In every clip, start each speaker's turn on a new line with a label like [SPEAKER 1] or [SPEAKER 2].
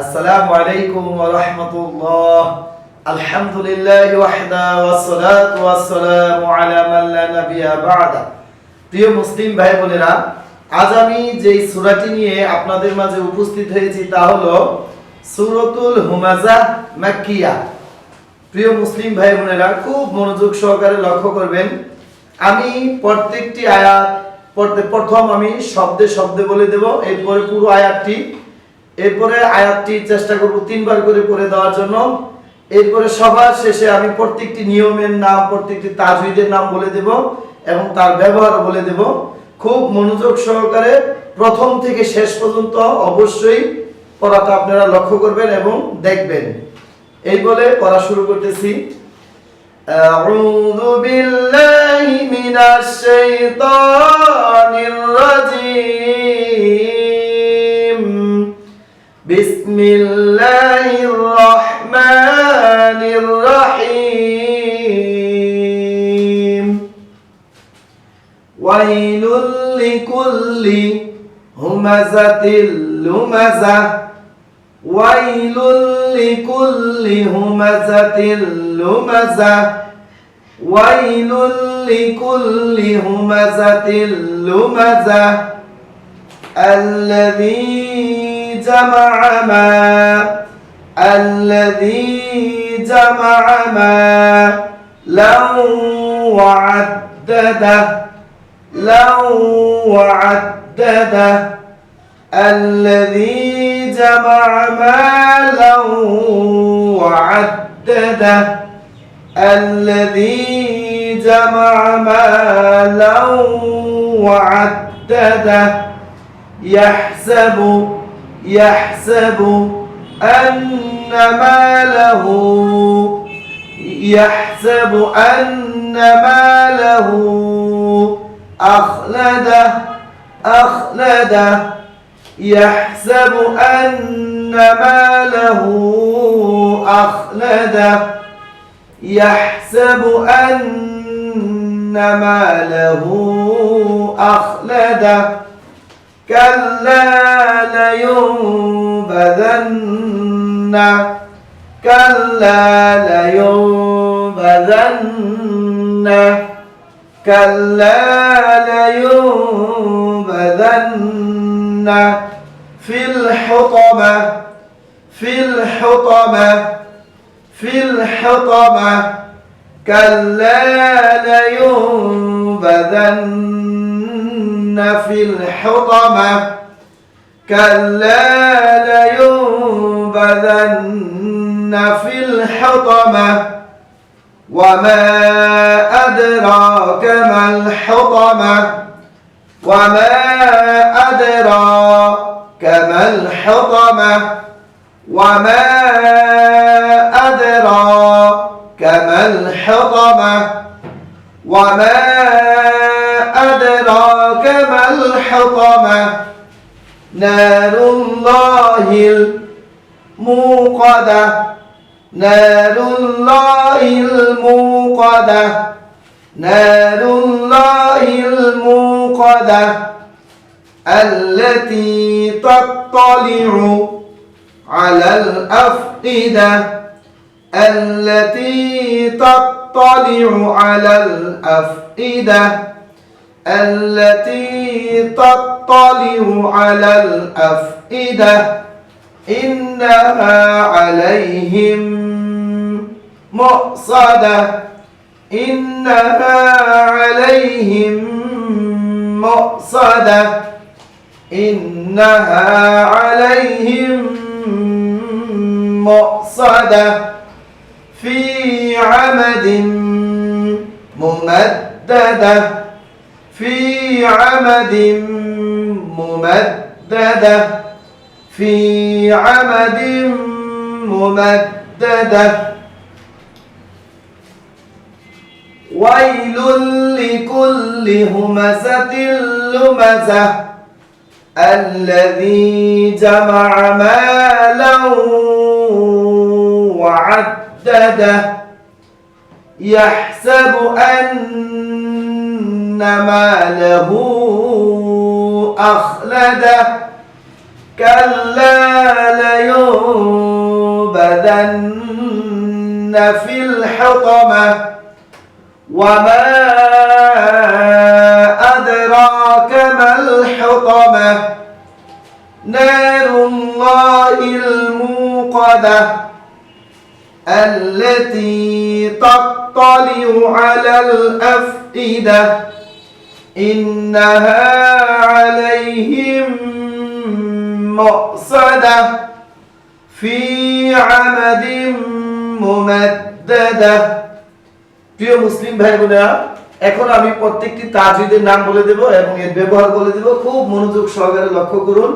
[SPEAKER 1] আসসালামু আলাইকুম ওয়া রাহমাতুল্লাহ। আলহামদুলিল্লাহ ওয়াহদা ওয়াসসালাতু ওয়াসসালামু আলা মান লা নাবিয়্যা বা'দা। প্রিয় মুসলিম ভাই বোনেরা আজ আমি যেই সূরাটি নিয়ে আপনাদের মাঝে উপস্থিত হয়েছি তা হলো সূরাতুল হুমাযা মাক্কিয়া। প্রিয় মুসলিম ভাই বোনেরা খুব মনোযোগ সহকারে লক্ষ্য করবেন, আমি প্রত্যেকটি আয়াত প্রথম আমি শব্দে শব্দে বলে দেব, এরপরে পুরো আয়াতটি এরপরে আয়াতটি চেষ্টা করব তিনবার করে পড়ে দেওয়ার জন্য এরপরে সবার শেষে আমি প্রত্যেকটি নিয়মের নাম প্রত্যেকটি তাজউইদের নাম বলে দেব এবং তার ব্যবহার বলে দেব খুব মনোযোগ সহকারে প্রথম থেকে শেষ পর্যন্ত অবশ্যই পড়াটা আপনারা লক্ষ্য করবেন এবং দেখবেন এই বলে পড়া শুরু করতেছি أعوذ بالله من الشيطان الرجيم بسم الله الرحمن الرحيم. ويل لكل همزة لمزة ويل لكل همزة لمزة ويل لكل همزة لمزة. الذي جمع ما الذي جمع ما لو وعدده لو وعدده. الذي جمع مالا وعدده. الذي جمع مالا وعدده. يحسب يحسب أن ماله يحسب أن ماله. أخلده أخلده. يحسب أن ماله. أخلده. يحسب أن ماله. أخلده. كلا لينبذن. كلا لينبذن. كلا لينبذن. في الحطمة في الحطمة في الحطمة. كلا لينبذن. في الحطمة كلا لينبذن في الحطمة وما أدراك ما الحطمة وما أدراك ما الحطمة وما أدراك ما الحطمة وما أدراك ما الحطمة. نار الله الموقدة. نار الله الموقدة. نار الله الموقدة. التي تطلع على الأفئدة. التي تطلع على الأفئدة. التي تطلع على الأفئدة إنها عليهم مؤصدة إنها عليهم مؤصدة إنها عليهم مؤصدة. في عمد ممددة. في عمد ممددة. في عمد ممددة. ويل لكل همزة لمزة. الذي جمع مالا وعدده. يحسب أن ماله أخلده كلا لينبذن في الحطمة. وما أدراك ما الحطمة؟ نار الله الموقدة التي تطلع على الأفئدة. إنها عليهم مؤصدة في عمد ممددة প্রিয় মুসলিম ভাই বোনেরা এখন আমি প্রত্যেকটি তাজুদের নাম বলে দেব এবং এর ব্যবহার বলে দেব খুব মনোযোগ সহকারে লক্ষ্য করুন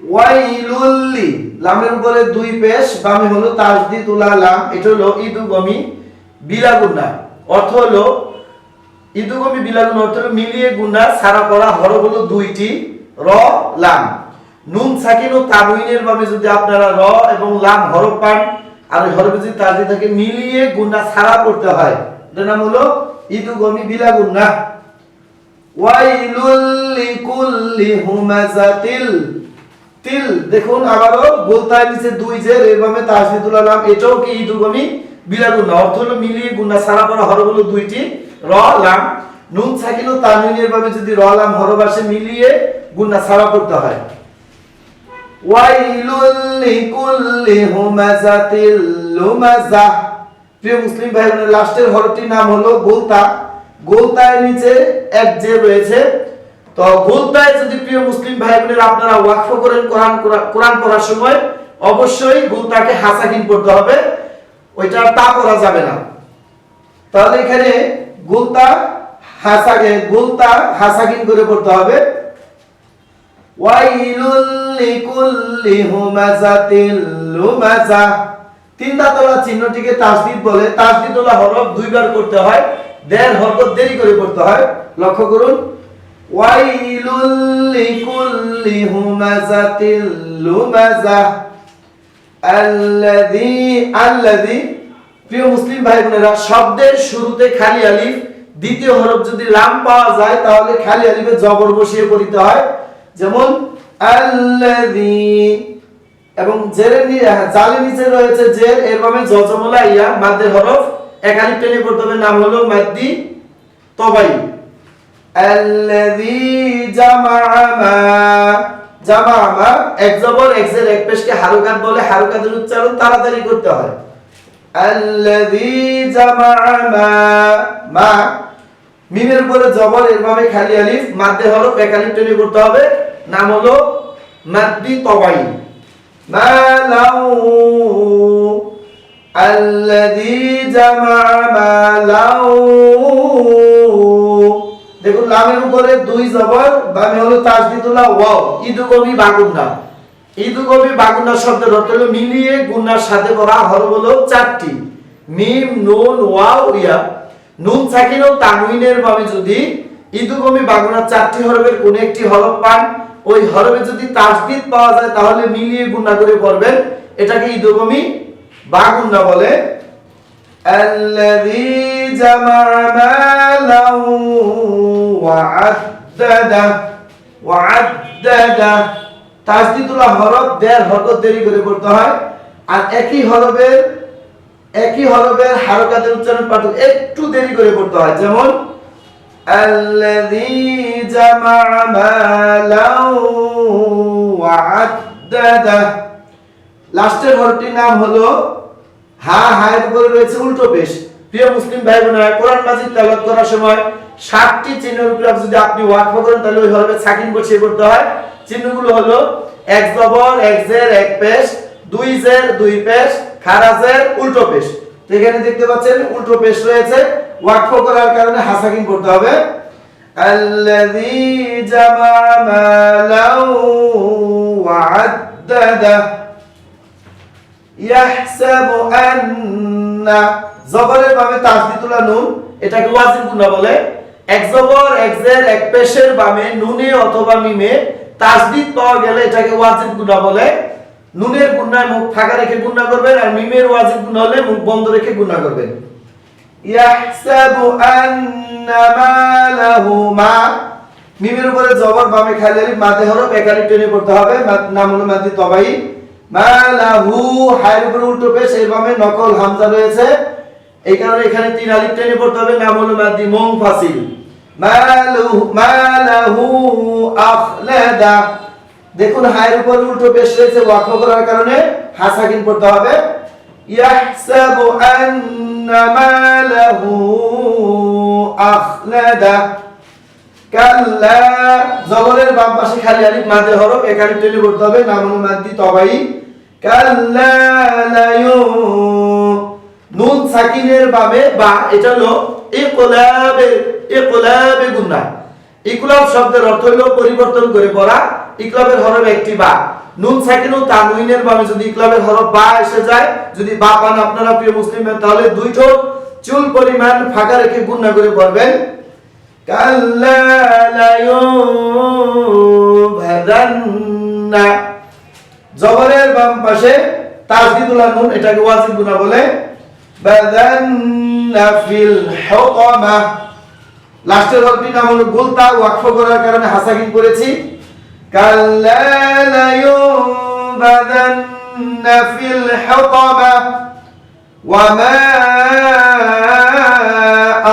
[SPEAKER 1] ওয়াইলুল্লি লামের উপরে দুই পেশ বামে হলো তাজদিদ উলা লাম এটা হলো ইদুগমি বিলাগুন্না অর্থ হলো ইদুগমি বিলাগুন অর্থ মিলিয়ে গুন্না সারা পড়া হরফ হলো দুইটি, র, লাম। নুন সাকিন ও তানউইনের ভাবে যদি আপনারা র এবং লাম হরফ পান, আর হরফে যদি তাজদিদ থাকে, মিলিয়ে গুন্না সারা পড়তে হয়। এটার নাম হলো ইদুগমি বিলাগুন্না ওয়াইলুল লিকুল্লি হুমাজাতিল। তিল, দেখুন আবারও গোলতায় নিচে দুই জের এভাবে তাসদিদুল আলাম এটাও কি ইদুগমি বিলাগুন্না অর্থ হলো মিলিয়ে গুন্না সারা পড়া হরফ হলো দুইটি র নুন সাকিন ও ভাবে যদি র হরফ মিলিয়ে গুন্না সারা পড়তে হয়। নাম হলো নিচে এক যে রয়েছে। তো গোলতায় যদি প্রিয় মুসলিম ভাই আপনারা ওয়াকফ করেন কোরআন কোরআন পড়ার সময়, অবশ্যই গোলতাকে হাসাকিন করতে হবে। ওইটা তা করা যাবে না। তাহলে এখানে গোলতা, হাসাকে গোলতা হাসাকিন করে পড়তে হবে। ওয়াইলুল লিকুল্লি হুমাজাতিল লুমাজা। তিন দাঁতলা চিহ্নটিকে তাসদিদ বলে। তাসদিদ হলো হরফ দুইবার করতে হয়। দেড় হরফ দেরি করে করতে হয়। লক্ষ্য করুন। ওয়াইলুল লিকুল্লি হুমাজাতিল লুমাজা। আল্লাযী আল্লাযী প্রিয় মুসলিম ভাই বোনেরা শব্দের শুরুতে খালি আলিফ দ্বিতীয় হরফ যদি লাম পাওয়া যায় তাহলে খালি আলিফে জবর বসিয়ে পড়িতে হয়। যেমন আল্লাযী এবং জেরের নি- হ্যাঁ, নিচে রয়েছে জের এরভাবে জজমলা ইয়া মাদ্দের হরফ। একালিফ টেনে হবে নাম হলো মাদ্দি তবাই। আল্লাযী জামা'a মা জামা'a মা এক জবর এক জের এক পেশকে হারকাত বলে হারকাতের উচ্চারণ তাড়াতাড়ি করতে হয়। মা মা। মিমের উপরে জবর এরভাবে খালি আলিফ, মাদ্দে হরফ এক আলিফ করতে হবে। নাম হলো মাদ্দি তবাই মালাউ আল্লাযী জামা'a মালাউ দেখুন, লামের উপরে দুই জবর বা বামে হলো তাসদিদুল্লাহ ওয়াও। ইদুগবি বাগুন্না। ইদুগবি বাগুনা শব্দের অর্থ হলো মিলিয়ে গুনার সাথে করা হরফ হলো চারটি। মিম, নুন, ওয়াও ইয়া নুন সাকিন ও তানউইনের ভাবে যদি ইদুগমি বাগুনা চারটি হরফের কোন একটি হরফ পান, ওই হরফে যদি তাসদিদ পাওয়া যায়, তাহলে মিলিয়ে গুণা করে পড়বেন। এটাকে ইদুগমি বাগুন্না বলে। আল্লাযী জামা মালাউ ওয়া আদ্দাদা ওয়া আদ্দাদা। তাসদিদুল্লাহ হরফ দেড় হরফ দেরি করে পড়তে হয় আর একই হরফের একই হরফের হারকাতের উচ্চারণ পার্থক্য একটু দেরি করে পড়তে হয় যেমন الذي جمع مالا وعدده লাস্টের হরফটির নাম হলো হা হায়ের উপরে রয়েছে উল্টো পেশ প্রিয় মুসলিম ভাই বোনেরা কোরআন মাজিদ তেলাওয়াত করার সময় সাতটি চিহ্নের উপরে যদি আপনি ওয়াকফ করেন তাহলে ওই হরফে সাকিন বসিয়ে করতে হয় চিহ্নগুলো হলো এক জবর, এক জের, এক পেশ, দুই জের, দুই পেশ খারাজের উল্টো পেশ। তো এখানে দেখতে পাচ্ছেন উল্টো পেশ রয়েছে। ওয়াকফ করার কারণে হাসাকিন করতে হবে। আল্লাযী জামা মালাউ ওয়া আদ্দাদা ইয়াহসাবু আন্না। জবরের বামে তাসদিতুলা নুন। এটাকে ওয়াজিন গুণা বলে। এক জবর, এক জের, এক পেশের বামে নুনে অথবা মিমে তাসদিদ পাওয়া গেলে এটাকে ওয়াজিব গুণা বলে। নুনের গুণায় মুখ ফাঁকা রেখে গুণা করবেন, আর মিমের ওয়াজিব গুণা হলে মুখ বন্ধ রেখে গুণা করবেন। ইয়াহসাবু আন্না মা। মিমের উপরে জবর বামে খালি আলিফ মাতে হরফ একালিফ টেনে পড়তে হবে। নাম হলো মাদি তবাই। মালাহু, হায়ের উপরে উল্টো পেশ এর বামে নকল হামজা রয়েছে। এই কারণে এখানে তিন আলিফ টেনে পড়তে হবে। নাম হলো মাদ্দি মুনফাসিল। দেখুন, হায়ের উপর উল্টো পেশ রয়েছে ওয়াকফ করার কারণে হাসাকিন পড়তে হবে। ইয়াহসাবু বাম পাশে খালি আলিফ, মাঝে হরফ, এখানে টেনে পড়তে হবে নামুল মাদ্দি তবাই। নুন সাকিনের বামে বা, এটা হলো ইকলাবে গুন্না। ইকলাব শব্দের অর্থ হলো পরিবর্তন করে পড়া। ইকলাবের হরফ একটি বা। নুন সাকিন ও তানউইনের বামে যদি ইকলাবের হরফ বা এসে যায়, যদি বা পান আপনারা প্রিয় মুসলিম, তাহলে দুই ঠোঁট চুল পরিমাণ ফাঁকা রেখে গুন্না করে পড়বেন। কাল্লা লায়ুনবাদান্না জবরের বাম পাশে তাসদিদুল নুন এটাকে ওয়াজিব গুনা বলে। বাদান্না ফিল হুকামা। লাস্টের ওয়ার্ডটির নাম হলো গোলতা, ওয়াকফ করার কারণে হাসাকিন করেছি। ফিল হুতামা, ওয়া মা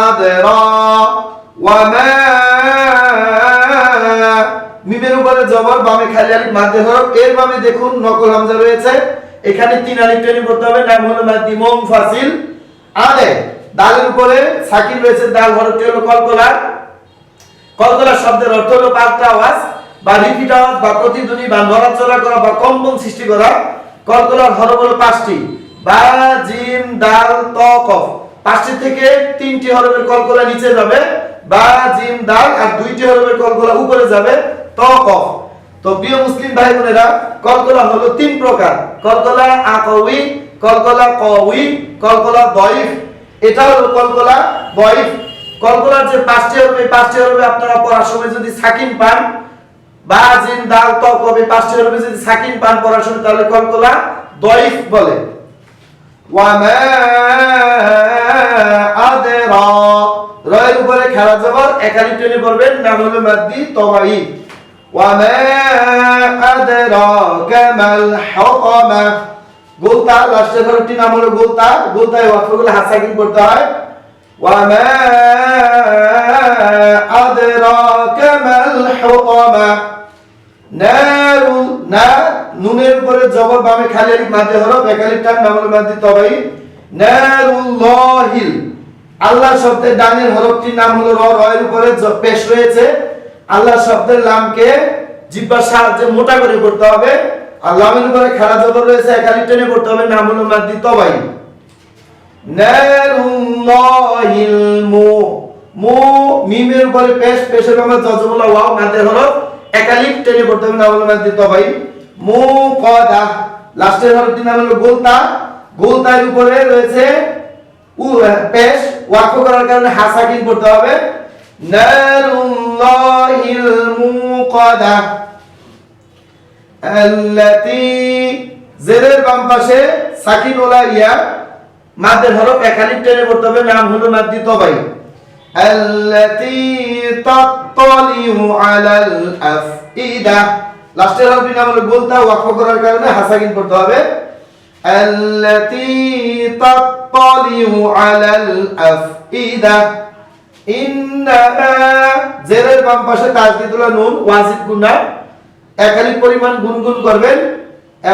[SPEAKER 1] আদরা, ওয়া মা মিমের উপরে জবর, বামে খালি আলিফ, মাঝে হরফ, এর বামে দেখুন নকল হামজা রয়েছে। এখানে তিন আলিফ টেনে পড়তে হবে, নাম হলো মাদি মোম ফাসিল আদে। দালের উপরে সাকিন রয়েছে দাল হরফটি হলো কলকলা? কলকলা শব্দের অর্থ হলো পাল্টা আওয়াজ বা রিপিট আওয়াজ বা প্রতিধ্বনি বা নড়াচড়া করা বা কম্পন সৃষ্টি করা। কলকলার হরফ হলো পাঁচটি। বা, জিম, দাল, ত, কফ। পাঁচটি থেকে তিনটি হরফের কলকলা নিচে যাবে। বা, জিম, দাল আর দুইটি হরফের কলকলা উপরে যাবে, ত, কফ। তো প্রিয় মুসলিম ভাই বোনেরা কলকলা হলো তিন প্রকার। কলকলা আকউই কলকলা কউই কলকলা দয়ফ এটা হলো কলকলা দয়ফ কলকলার যে পাঁচটি এই পাঁচটি হরফে আপনারা পড়ার সময় যদি সাকিন পান, বা জিম দাল ত এই পাঁচটি হরফে যদি সাকিন পান পড়ার সময়, তাহলে কলকলা দয়ফ বলে। ওয়ামা আদরা। রয়ের উপরে খেলা জবর একালি টেনে পড়বেন, নাম হলো মাদ্দি তবাই ওয়ামা আদরাকা মাল হুতামা গোলতা লাস্টের হরফটি নাম হলো গোলতা, গোলতায় ওয়াকফগুলো হাসাকিন করতে হয়। ওয়া ওয়ামা আদরাকা মাল হুতামা। নারু, না, নুনের উপরে জবর বামে খালি আলিফ মাঝে হরফ একালিফ টান নামল মাঝে তবাই। নারুল্লাহিল আল্লাহ শব্দের ডানের হরফটির নাম হলো র র এর উপরে পেশ রয়েছে। আল্লাহ শব্দের লামকে জিব্বার সাহায্যে মোটা করে পড়তে হবে। আর লামের উপরে খাড়া জবর রয়েছে একালিফ টেনে পড়তে হবে, নাম হলো মাদ্দি তবাই। নারুল্লাহিল মু মু মিমের উপরে পেশ পেশের বামে জজমুলা ওয়াও মাদের হরফ একালিফ টেনে পড়তে হবে, নাম হলো মাদ্দি তবাই। মু কদা লাস্টের হরফটির নাম হলো গোলতা। গোলতার উপরে রয়েছে উ, পেশ, ওয়াকফ করার কারণে হাসাকিন পড়তে হবে। নারুল্লাহিল মুকাদা আল্লাতি জেরের বাম পাশে সাকিন ওলা ইয়া, মাদের হরফ একালিফ টেনে পড়তে হবে, নাম হলো মাদ্দি তবাই। আল্লাতি তাত্তালিউ আলাল আফইদা। লাস্টের হরফটির নাম হলো গোলতা ওয়াকফ করার কারণে হাসাকিন পড়তে হবে। আল্লাতি তাত্তালিউ আলাল আফইদা। ইন্নাহা জেরের বাম পাশে তাজদিদুল্লাহ নুন ওয়াজিব গুনা একালি পরিমাণ গুনগুন করবেন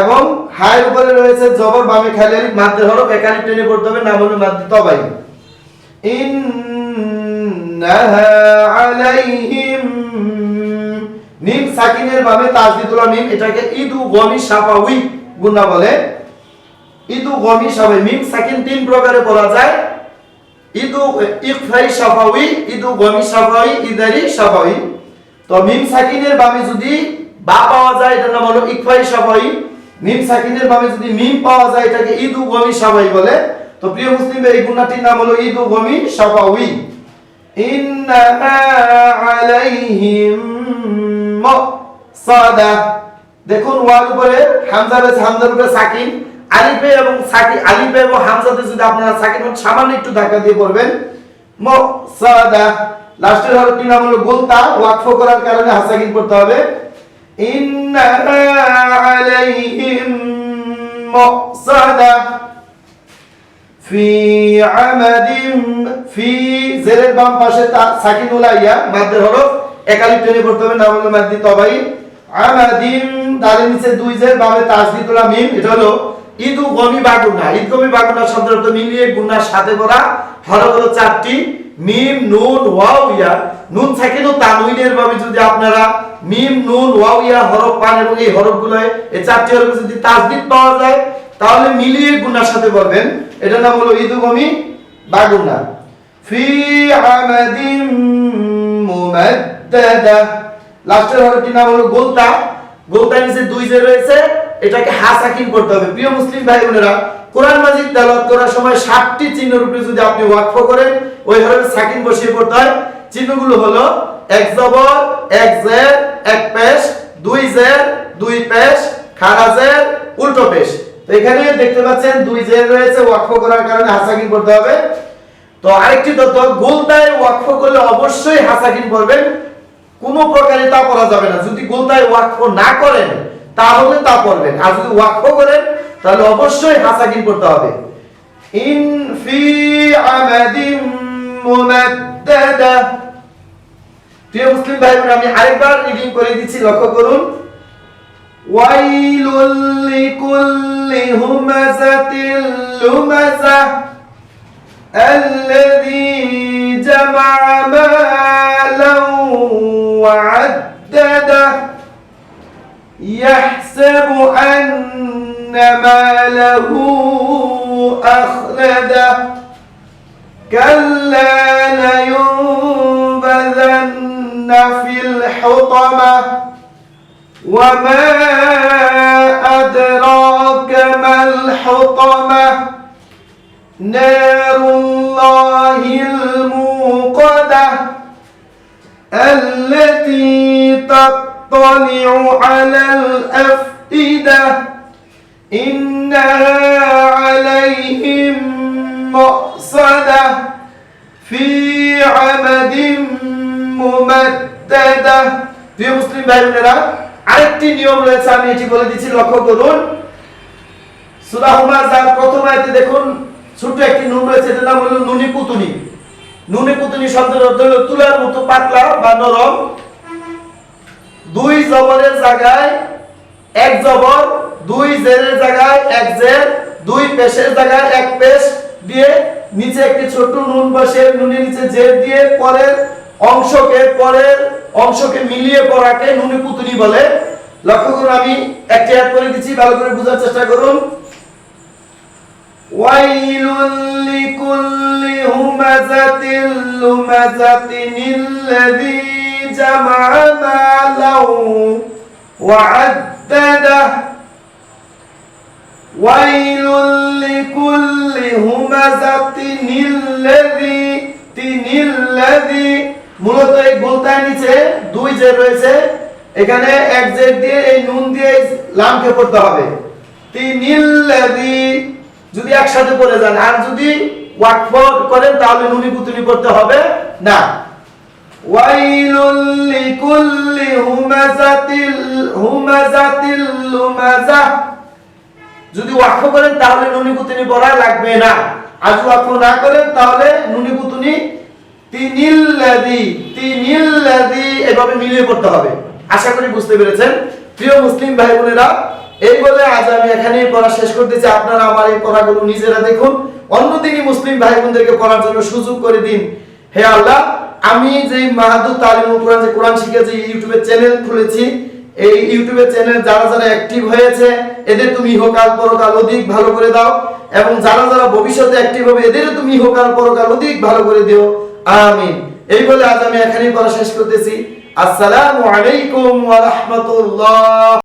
[SPEAKER 1] এবং হায়ের উপরে রয়েছে জবর বামে খালি আলিফ মাদ্দের হরফ একালি টেনে পড়তে হবে নাম হলো মাদ্দি তবাই। ইন্নাহা আলাইহিম নিম সাকিনের বামে তাজদিদুল্লাহ নিম এটাকে ইদু গমি সাফাউই গুনা বলে। ইদু গমি সাফাই মিম সাকিন তিন প্রকারে পড়া যায়। ইদু ইকফাই সাফাউই, ইদু গমি সাফাউই, ইদারি সাফাউই। তো মিম সাকিনের বামে যদি বা পাওয়া যায় এটার নাম হলো ইকফাই সাফাউই মিম সাকিনের বামে যদি মিম পাওয়া যায় এটাকে ইদু গমি সাফাই বলে। তো প্রিয় মুসলিম এই গুণাটির নাম হলো ইদু গমি সাফাউই ইন্নামা আলাইহিম মুসাদা দেখুন, ওয়ার উপরে হামজা রয়েছে, হামজার উপরে সাকিন। আলিফে এবং সাকি আলিফে এবং হামজাতে যদি আপনারা সাকিন সামান্য একটু ধাক্কা দিয়ে পড়বেন। মুসাদা লাস্টের হরফটির নাম হলো গোলতা। ওয়াকফ করার কারণে হাসাকিন করতে হবে। আলাইহিম মুসাদা ফি আমাদিম ফি জেরের বাম পাশে তা মাদ্দের হরফ একালিপ টেনে পড়তে হবে তবাই আমাদিম তাদের নিচে দুই জের, বামে তাসদিদুল মিম এটা হলো ইদু গমি বাগুনা ঈদ গমি বাগুনা অর্থ মিলিয়ে গুনার সাথে করা হরফ হলো চারটি, মিম, নুন, ওয়াও ইয়া নুন সাকিনু তানউইনের ভাবে যদি আপনারা মিম, নুন, ওয়াও, ইয়া, হরফ, পান এবং এই হরফগুলো এই চারটি হরফ যদি তাসদিদ পাওয়া যায়, তাহলে মিলিয়ে গুনার সাথে বলবেন। এটার নাম হলো ইদুগমি বাগুনা। ফি আমাদিম মুমাদ্দাদা। লাস্টের হরফটি নাম হলো গোলতা। গোলতার নিচে দুই যে রয়েছে, এটাকে হাসাকিন করতে হবে। প্রিয় মুসলিম ভাই বোনেরা কোরআন মাজিদ তেলাওয়াত করার সময় সাতটি চিহ্নের উপরে যদি আপনি ওয়াকফ করেন, ওই হরফে সাকিন বসিয়ে পড়তে হয়। চিহ্নগুলো হলো এক জবর, এক জের, এক পেশ, দুই জের, দুই পেশ, খাড়া জের, উল্টো পেশ। তো এখানে দেখতে পাচ্ছেন দুই জের রয়েছে, ওয়াকফ করার কারণে হাসাকিন করতে হবে। তো আরেকটি তথ্য, গোলতায় ওয়াকফ করলে অবশ্যই হাসাকিন করবেন কোনো প্রকারে তা করা যাবে না। যদি গোলতায় ওয়াকফ না করেন, তাহলে তা করবেন আর যদি ওয়াকফ করেন, তাহলে অবশ্যই হাসাকিন করতে হবে। ইন ফি আমাদিম মুমাদ্দাদা প্রিয় মুসলিম ভাই বোন আমি আরেকবার রিডিং করে দিচ্ছি লক্ষ্য করুন ওয়াইলুল লিকুল্লি হুমাযাতিল লুমাযা الذي جمع مالا وعدده يحسب أن ماله أخلده كلا لينبذن في الحطمة. وما أدراك ما الحطمة؟ نار الله الموقدة التي تطلع على الأفئدة. إنها عليهم مؤصدة في عمد ممددة. প্রিয় মুসলিম ভাই বোনেরা আরেকটি নিয়ম রয়েছে, আমি এটি বলে দিচ্ছি, লক্ষ্য করুন। সূরা প্রথম আয়াতে দেখুন ছোট একটি নুন রয়েছে, এটার নাম হলো নুনি পুতুনি। নুনি পুতুনি শব্দের অর্থ হলো তুলার মতো পাতলা বা নরম। দুই জবরের জায়গায় এক জবর, দুই জেরের জায়গায় এক জের, দুই পেশের জায়গায় এক পেশ দিয়ে নিচে একটি ছোট নুন বসে, নুনের নিচে জের দিয়ে পরের অংশকে পরের অংশকে মিলিয়ে পড়াকে নুনে পুতুলি বলে। লক্ষ্য করুন, আমি একটা অ্যাড করে দিচ্ছি, ভালো করে বোঝার চেষ্টা করুন। ওয়াইলুল লিকুল্লি হুমাযাতিল লুমাযাতিন আল্লাযী জামা মালাহু ওয়াইলুল লিকুল্লি আল্লাযী মূলত এই গোলতার নিচে দুই যে রয়েছে। এখানে এক জেড দিয়ে এই নুন দিয়ে লামকে পড়তে হবে। তিনিল্লাযী, যদি একসাথে পড়ে যান। আর যদি ওয়াকফ করেন, তাহলে নুনি পুতুনি করতে হবে না। যদি ওয়াকফ করেন, তাহলে নুনি পুতুনি পড়া লাগবে না। আর যদি না করেন, তাহলে নুনি পুতুনি তিনিল্লাযী এভাবে মিলিয়ে পড়তে হবে। আশা করি বুঝতে পেরেছেন। প্রিয় মুসলিম ভাই বোনেরা এই বলে আজ আমি পড়া শেষ আপনারা আমার এই পড়াগুলো নিজেরা দেখুন। মুসলিম ভাই বোনদেরকে পড়ার জন্য সুযোগ করে দিন। হে আল্লাহ, আমি যে মাহাদু কোরআন যে কোরআন শিখে যে চ্যানেল খুলেছি। এই ইউটিউবে চ্যানেল যারা যারা অ্যাক্টিভ হয়েছে, এদের তুমি ইহকাল পরকাল অধিক ভালো করে দাও। এবং যারা যারা ভবিষ্যতে অ্যাক্টিভ হবে তুমি ইহকাল পরকাল অধিক ভালো করে দিও। আমিন। এই বলে আজ আমি এখানেই পড়া শেষ করতেছি। আসসালামু আলাইকুম ওয়া রাহমাতুল্লাহ।